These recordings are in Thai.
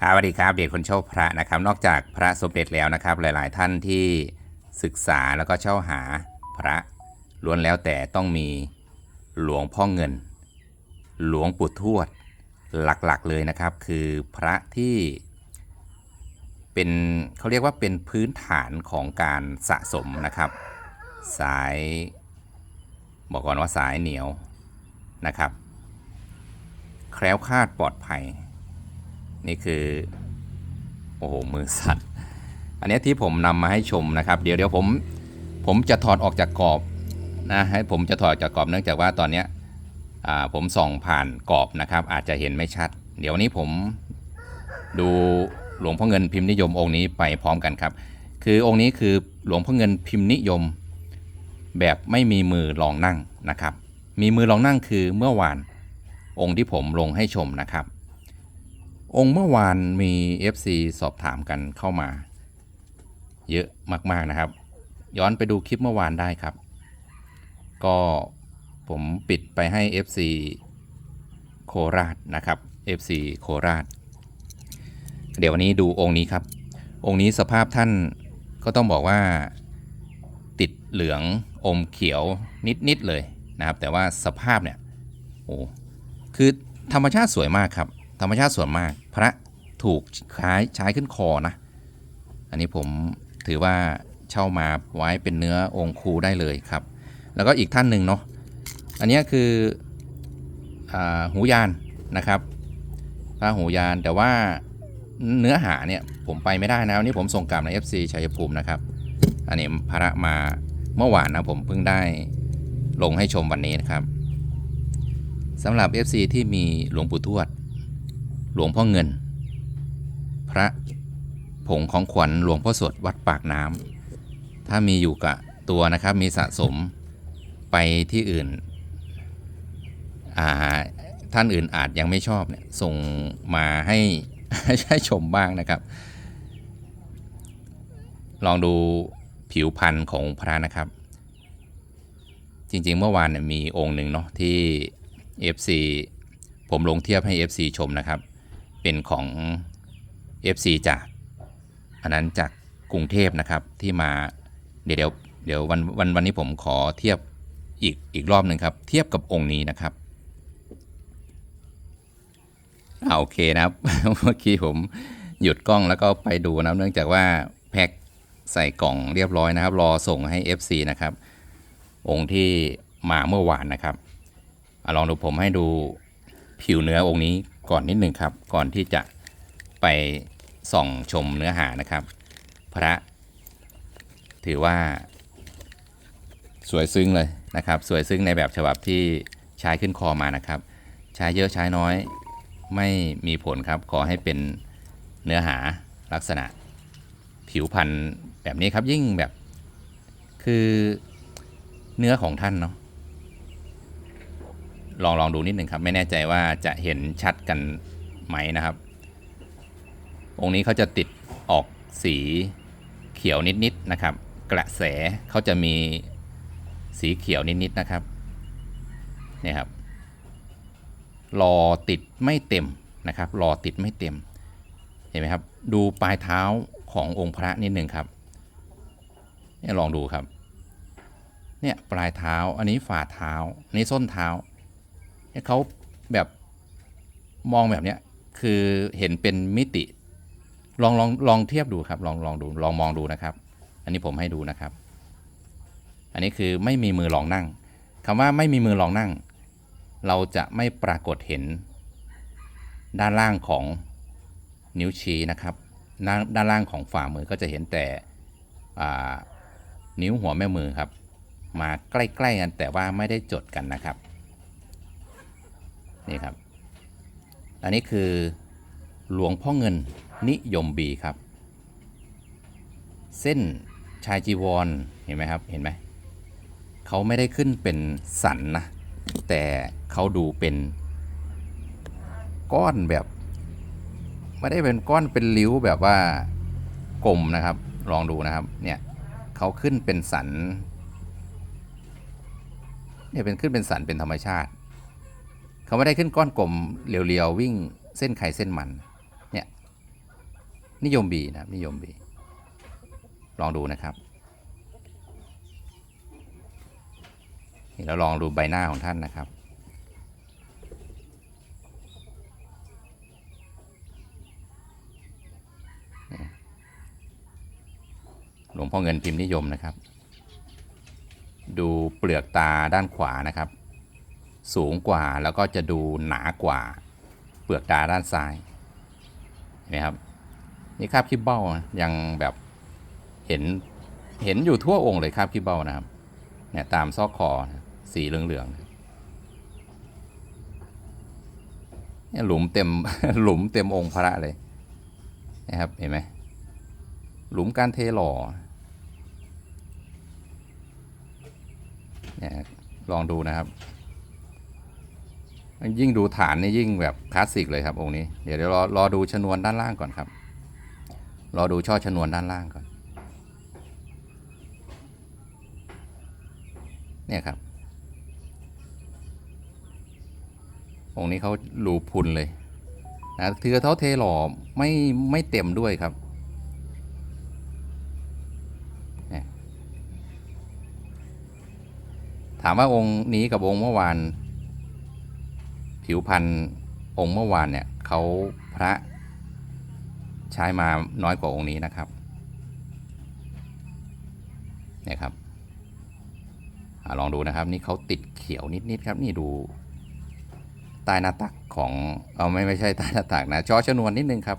ครับสวัสดีครับเด็กคนโชคพระนะครับ นอกจากพระสมเด็จแล้วนะครับ หลาย ๆ ท่านที่ศึกษาแล้วก็เช่าหาพระล้วนแล้วแต่ต้องมีหลวงพ่อเงิน หลวงปู่ทวดหลักๆเลยนะครับ คือพระที่เป็นเขาเรียกว่าเป็นพื้นฐานของการสะสมนะครับ สายบอกก่อนว่าสายเหนียวนะครับ แคล้วคลาดปลอดภัย นี่คือ โอ้โห มือสั่นอันนี้ที่ผมนำมาให้ชมนะครับ เดี๋ยวเดี๋ยวผมผมจะถอดออกจากกรอบนะให้ผมจะถอดออกจากกรอบเนื่องจากว่าตอนเนี้ยผมส่องผ่านกรอบนะครับ อาจจะเห็นไม่ชัด เดี๋ยววันนี้ผมดูหลวงพ่อเงินพิมพ์นิยมองค์นี้ไปพร้อมกันครับ คือองค์นี้คือหลวงพ่อเงินพิมพ์นิยม แบบไม่มีมือรองนั่งนะครับ มีมือรองนั่งคือเมื่อวานองค์ที่ผมลงให้ชมนะครับ องค์เมื่อวานมี FC สอบถามกันเข้ามา เยอะมาก ๆ นะครับ ย้อนไปดูคลิปเมื่อวานได้ครับ ก็ผมปิดไปให้ FC โคราชนะครับ FC โคราช เดี๋ยววันนี้ดูองค์นี้ครับ องค์นี้สภาพท่านก็ต้องบอกว่าติดเหลืองอมเขียวนิด ๆ เลยนะครับ แต่ว่าสภาพเนี่ยโอ้คือธรรมชาติสวยมากครับ ธรรมชาติส่วยมาก พระถูกใช้ใช้ขึ้นคอนะ อันนี้ผมถือว่าเช่ามาไว้เป็นเนื้อองค์ครูได้เลยครับ แล้วก็อีกท่านหนึ่งเนาะอันนี้คืออหูยานนะครับพระหูยานแต่ว่าเนื้อหาเนี่ยผมไปไม่ได้นะวันนี้ผมส่งกลับใน FC ชัยภูมินะครับ อันนี้พระมาเมื่อวานนะผมเพิ่งได้ลงให้ชมวันนี้นะครับสำหรับ FC ที่มีหลวงปู่ทวด หลวงพ่อเงิน พระผงของขวัญหลวงพ่อสดวัดปากน้ำถ้ามีอยู่กับตัวนะครับมีสะสมไปที่อื่น ท่านอื่นอาจยังไม่ชอบเนี่ยส่งมาให้ให้ชมบ้างนะครับ ลองดูผิวพันธุ์ของพระนะครับ จริงๆเมื่อวานมีองค์หนึ่งเนาะที่ FC ผมลงเทียบให้ FC ชมนะครับ เป็นของ FC จากอันนั้นจากกรุงเทพนะครับที่มาเดี๋ยวเดี๋ยวเดี๋ยววันวันวันนี้ผมขอเทียบอีกอีกรอบหนึ่งครับ เทียบกับองค์นี้นะครับอาโอเคนะครับเมื่อกี้ผมหยุดกล้องแล้วก็ไปดูนะเนื่องจากว่าแพ็คใส่กล่องเรียบร้อยนะครับ รอส่งให้ FC นะครับ องค์ที่มาเมื่อวานนะครับอลองดูผมให้ดู ผิวเนื้อองค์นี้ก่อนนิดหนึ่งครับ ก่อนที่จะไปส่องชมเนื้อหานะครับ พระ ถือว่า สวยซึ้งเลยนะครับ สวยซึ้งในแบบฉบับที่ใช้ขึ้นคอมานะครับ ใช้เยอะใช้น้อยไม่มีผลครับ ขอให้เป็นเนื้อหาลักษณะผิวพันธุ์แบบนี้ครับยิ่งแบบคือเนื้อของท่านเนาะ ลองลองดูนิดหนึ่งครับ ไม่แน่ใจว่าจะเห็นชัดกันไหมนะครับ องค์นี้เขาจะติดออกสีเขียวนิดๆนะครับ กระแสเขาจะมีสีเขียวนิดๆนะครับนี่ครับรอติดไม่เต็มนะครับรอติดไม่เต็ม เห็นไหมครับ ดูปลายเท้าขององค์พระนิดหนึ่งครับเนี่ยลองดูครับ เนี่ยปลายเท้า อันนี้ฝ่าเท้า อันนี้ส้นเท้า เนี่ยเขาแบบมองแบบเนี้ยคือเห็นเป็นมิติ ลองลองลองเทียบดูครับ ลองลองดูลองมองดูนะครับ อันนี้ผมให้ดูนะครับ อันนี้คือไม่มีมือรองนั่งคำว่าไม่มีมือรองนั่ง เราจะไม่ปรากฏเห็น ด้านล่างของนิ้วชี้นะครับด้านล่างของฝ่ามือก็จะเห็นแต่นิ้วหัวแม่มือครับ มาใกล้ๆกันแต่ว่าไม่ได้จดกันนะครับ นี่ครับ อันนี้คือหลวงพ่อเงินนิยมบีครับ เส้นชายจีวรเห็นไหมครับ เห็นไหม เขาไม่ได้ขึ้นเป็นสันนะ แต่เขาดูเป็นก้อนแบบไม่ได้เป็นก้อนเป็นริ้วแบบว่ากลมนะครับ ลองดูนะครับ เนี่ยเขาขึ้นเป็นสันเนี่ยเป็นขึ้นเป็นสันเป็นธรรมชาติ เขาไม่ได้ขึ้นก้อนกลมเรียวๆวิ่งเส้นไข่เส้นมันเนี่ยนิยมบีนะครับนิยมบีลองดูนะครับนี่เราลองดูใบหน้าของท่านนะครับ หลวงพ่อเงินพิมพ์นิยมนะครับ ดูเปลือกตาด้านขวานะครับ สูงกว่าแล้วก็จะดูหนากว่าเปลือกตาด้านซ้ายเห็นไหมครับนี่คราบขี้เบ้ายังแบบเห็นเห็นอยู่ทั่วองค์เลยคราบขี้เบ้านะครับเนี่ยตามซอกคอนะสีเหลืองๆเนี่ยหลุมเต็มหลุมเต็มองค์พระเลยนะครับเห็นไหมหลุมการเทหล่อเนี่ยลองดูนะครับ ยิ่งดูฐานนี่ยิ่งแบบคลาสสิกเลยครับองค์นี้ เดี๋ยวเดี๋ยวรอรอดูชนวนด้านล่างก่อนครับ รอดูช่อชนวนด้านล่างก่อน เนี่ยครับ องค์นี้เขารูพุนเลยนะเทือเท้าเทหล่อไม่ไม่เต็มด้วยครับถามว่าองค์นี้กับองค์เมื่อวาน ผิวพันธุ์องค์เมื่อวานเนี่ยเขาพระใช้มาน้อยกว่าองค์นี้นะครับเนี่ยครับอลองดูนะครับนี่เขาติดเขียวนิดๆครับนี่ดูใต้หน้าตักของเอาไม่ไม่ใช่ใต้หน้าตักนะจอชนวนนิดนึงครับ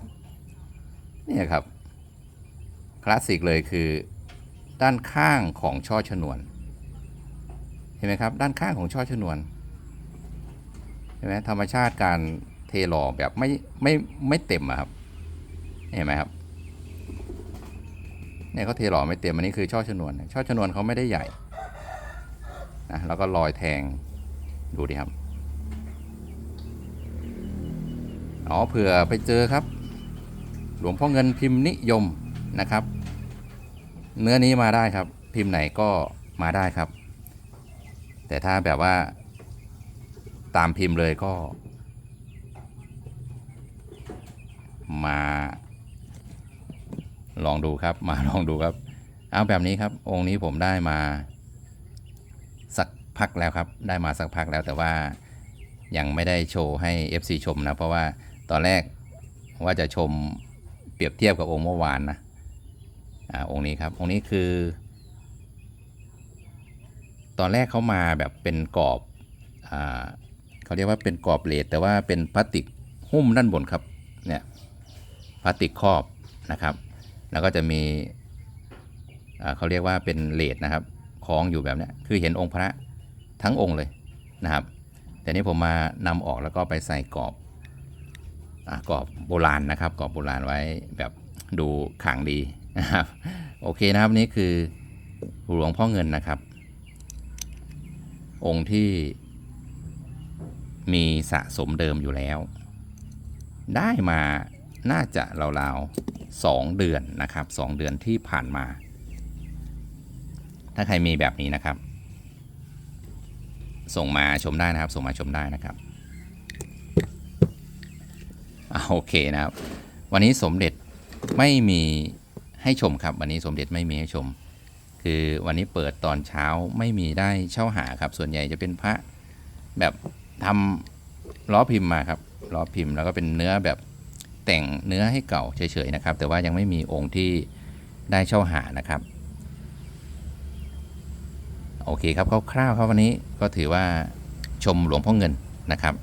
เนี่ยครับคลาสสิกเลยคือด้านข้างของช่อชนวน เห็นไหมครับ ด้านข้างของช่อชนวน เห็นไหมธรรมชาติการเทหล่อแบบไม่ไม่ไม่เต็มอะครับเห็นไหมครับเนี่ยเขาเทหล่อไม่เต็มอันนี้คือช่อชนวนช่อชนวนเขาไม่ได้ใหญ่นะแล้วก็รอยแทงดูดิครับอ๋อเผื่อไปเจอครับ หลวงพ่อเงินพิมพ์นิยมนะครับ เนื้อนี้มาได้ครับ พิมพ์ไหนก็มาได้ครับ แต่ถ้าแบบว่า ตามพิมพ์เลยก็ มา ลองดูครับมาลองดูครับ เอาแบบนี้ครับ องค์นี้ผมได้มา สักพักแล้วครับ ได้มาสักพักแล้วแต่ว่ายังไม่ได้โชว์ให้ FC ชมนะ เพราะว่าตอนแรกว่าจะชมเปรียบเทียบกับองค์เมื่อวานนะอ่าองค์นี้ครับ องค์นี้คือ ตอนแรกเขามาแบบเป็นกรอบอ่า เขาเรียกว่าเป็นกรอบเลดแต่ว่าเป็นพลาสติกหุ้มด้านบนครับเนี่ยพลาสติกครอบนะครับ แล้วก็จะมีเขาเรียกว่าเป็นเลดนะครับคล้องอยู่แบบนี้คือเห็นองค์พระทั้งองค์เลยนะครับ แต่นี้ผมมานำออกแล้วก็ไปใส่กรอบอกรอบโบราณนะครับกรอบโบราณไว้แบบดูขังดีนะครับโอเคนะครับนี่คือหลวงพ่อเงินนะครับ องค์ที่ มีสะสมเดิมอยู่แล้ว ได้มาน่าจะราวๆสองเดือนนะครับสองเดือนที่ผ่านมา ถ้าใครมีแบบนี้นะครับ ส่งมาชมได้นะครับ ส่งมาชมได้นะครับอโอเคนะครับ วันนี้สมเด็จไม่มีให้ชมครับ วันนี้สมเด็จไม่มีให้ชม คือวันนี้เปิดตอนเช้าไม่มีได้เช่าหาครับ ส่วนใหญ่จะเป็นพระแบบ ทำล้อพิมพ์มาครับล้อพิมพ์แล้วก็เป็นเนื้อแบบแต่งเนื้อให้เก่าเฉยๆนะครับ แต่ว่ายังไม่มีองค์ที่ได้เช่าหานะครับ โอเคครับคร่าวๆครับวันนี้ก็ถือว่าชมหลวงพ่อเงินนะครับ